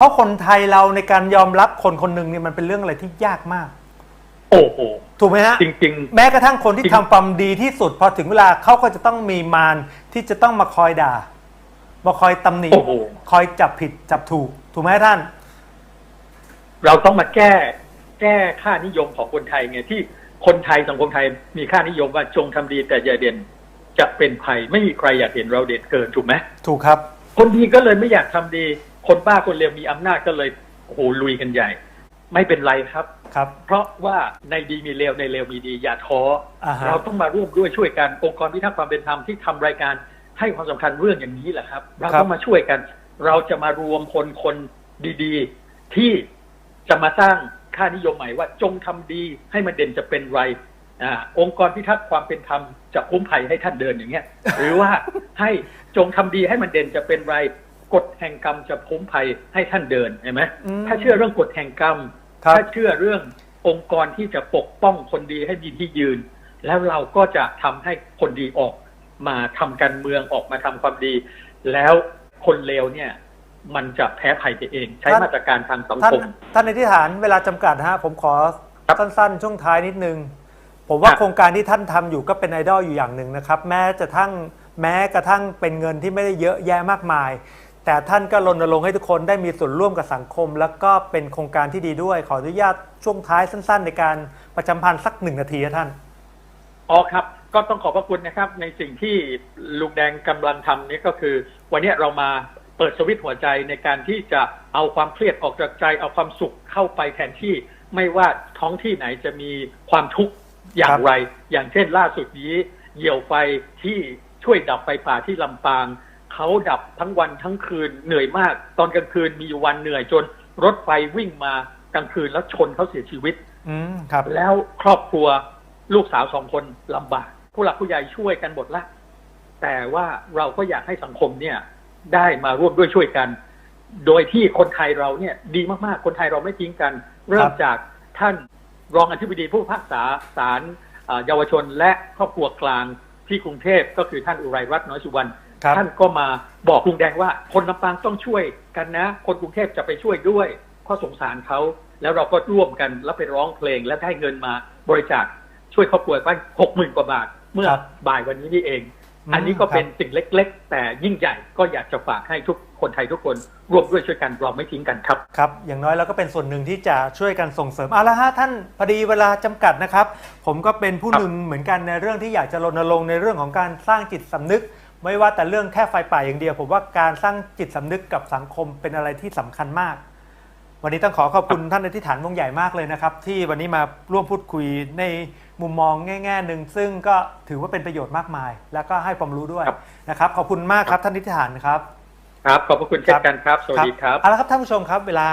เพราะคนไทยเราในการยอมรับคนคนหนึ่งเนี่ยมันเป็นเรื่องอะไรที่ยากมาก โอ้โห ถูกไหมฮะจริงแม้กระทั่งคนที่จริง ทำความดีที่สุดพอถึงเวลาเขาก็จะต้องมีมารที่จะต้องมาคอยด่า มาคอยตำหนิๆโอ้โห คอยจับผิดจับถูก ถูกไหมท่าน เราต้องมาแก้ แก้ค่านิยมของคนไทยไงที่คนไทยสังคมไทยมีค่านิยมว่าจงทำดีแต่อย่าเด่นจะเป็นภัยไม่มีใครอยากเห็นเราเด่นเกินถูกไหมถูกครับ คนดีก็เลยไม่อยากทำดี คนบ้าคนเลวมีอำนาจก็เลยโอ้โหลุยกันใหญ่ ไม่เป็นไรครับครับ เพราะว่าในดีมีเลวในเลวมีดีอย่าท้ออ่าฮะเราต้องมาร่วมด้วยช่วยกันองค์กรพิทักษ์ความเป็นธรรมที่ทำรายการให้ความสำคัญเรื่องอย่างนี้แหละครับ เราต้องมาช่วยกัน เราจะมารวมคนคนดีๆ ที่จะมาสร้างค่านิยมใหม่ว่าจงทำดีให้มันเด่นจะเป็นไรอ่าองค์กรพิทักษ์ความเป็นธรรมจะคุ้มภัยให้ท่านเดินอย่างเงี้ย หรือว่าให้จงทำดีให้มันเด่นจะเป็นไร กฎแห่งกรรมจะคุ้มภัยให้ท่านเดินเห็นไหมอืมถ้าเชื่อเรื่องกฎแห่งกรรมครับถ้าเชื่อเรื่ององค์กรที่จะปกป้องคนดีให้มีที่ยืน แล้วเราก็จะทำให้คนดีออกมาทำการเมืองออกมาทำความดี แล้วคนเลวเนี่ยมันจะแพ้ภัยไปเอง ใช้ท่านมาตรการทางสังท่านคม ท่านในที่ฐานเวลาจำกัดนะฮะผมขอครับสั้นๆ ช่วงท้ายนิดนึง ผมว่าครับโครงการที่ท่านทำอยู่ก็เป็นไอดอลอยู่อย่างหนึ่งนะครับ แม้จะทั้งแม้กระทั่งเป็นเงินที่ไม่ได้เยอะแยะมากมาย แต่ท่านก็รณรงค์ให้ทุกคนได้มีส่วนร่วมกับสังคม แล้วก็เป็นโครงการที่ดีด้วย ขออนุญาตช่วงท้ายสั้น ๆ ในการประจำพันธ์สักหนึ่งนาทีนะท่านอ๋อครับ ก็ต้องขอบพระคุณนะครับ ในสิ่งที่ลุงแดงกำลังทำนี่ก็คือ วันนี้เรามาเปิดสวิตหัวใจในการที่จะเอาความเครียดออกจากใจ เอาความสุขเข้าไปแทนที่ไม่ว่าท้องที่ไหนจะมีความทุกข์อย่างไร อย่างเช่นล่าสุดนี้เหยี่ยวไฟที่ช่วยดับไฟป่าที่ลำปาง เขาดับทั้งวันทั้งคืนเหนื่อยมาก ตอนกลางคืนมีอยู่วันเหนื่อยจนรถไฟวิ่งมากลางคืนแล้วชนเขาเสียชีวิต อืมครับ แล้วครอบครัวลูกสาวสองคนลำบาก ผู้หลักผู้ใหญ่ช่วยกันหมดละ แต่ว่าเราก็อยากให้สังคมเนี่ย ได้มาร่วมด้วยช่วยกัน โดยที่คนไทยเราเนี่ย ดีมากๆ คนไทยเราไม่ทิ้งกัน เริ่มจากท่านรองอธิบดีผู้พิพากษาศาลอ่าเยาวชนและครอบครัวกลางที่กรุงเทพก็คือท่านอุไรรัตน์น้อยสุวรรณครับ ท่านก็มาบอกลุงแดงว่าคนลำปางต้องช่วยกันนะ คนกรุงเทพจะไปช่วยด้วยเพราะสงสารเขาแล้วเราก็ร่วมกันแล้วไปร้องเพลงและได้เงินมาบริจาคช่วยครอบครัวไปหกหมื่นกว่าบาท เมื่อครับบ่ายวันนี้นี่เองอืมอันนี้ก็เป็นครับสิ่งเล็ก ๆ แต่ยิ่งใหญ่ก็อยากจะฝากให้ทุกคนไทยทุกคนร่วมด้วยช่วยกันเราไม่ทิ้งกันครับครับอย่างน้อยเราก็เป็นส่วนหนึ่งที่จะช่วยกันส่งเสริมเอาละฮะท่านพอดีเวลาจำกัดนะครับ ผมก็เป็นผู้ครับหนึ่งเหมือนกันในเรื่องที่อยากจะรณรงค์ในเรื่องของการสร้างจิตสำนึก ไม่ว่าแต่เรื่องแค่ไฟป่าอย่างเดียว ผมว่าการสร้างจิตสำนึกกับสังคมเป็นอะไรที่สำคัญมาก วันนี้ต้องขอขอบคุณท่านในที่ฐานวงใหญ่มากเลยนะครับ ที่วันนี้มาร่วมพูดคุยในมุมมองแง่ๆหนึ่งซึ่งก็ถือว่าเป็นประโยชน์มากมาย แล้วก็ให้ความรู้ด้วยครับนะครับขอบคุณมากครับท่านนิติฐานครับ ครับขอบพระคุณเช่นกันครับสวัสดีครับเอาละครับท่านผู้ชมครับเวลา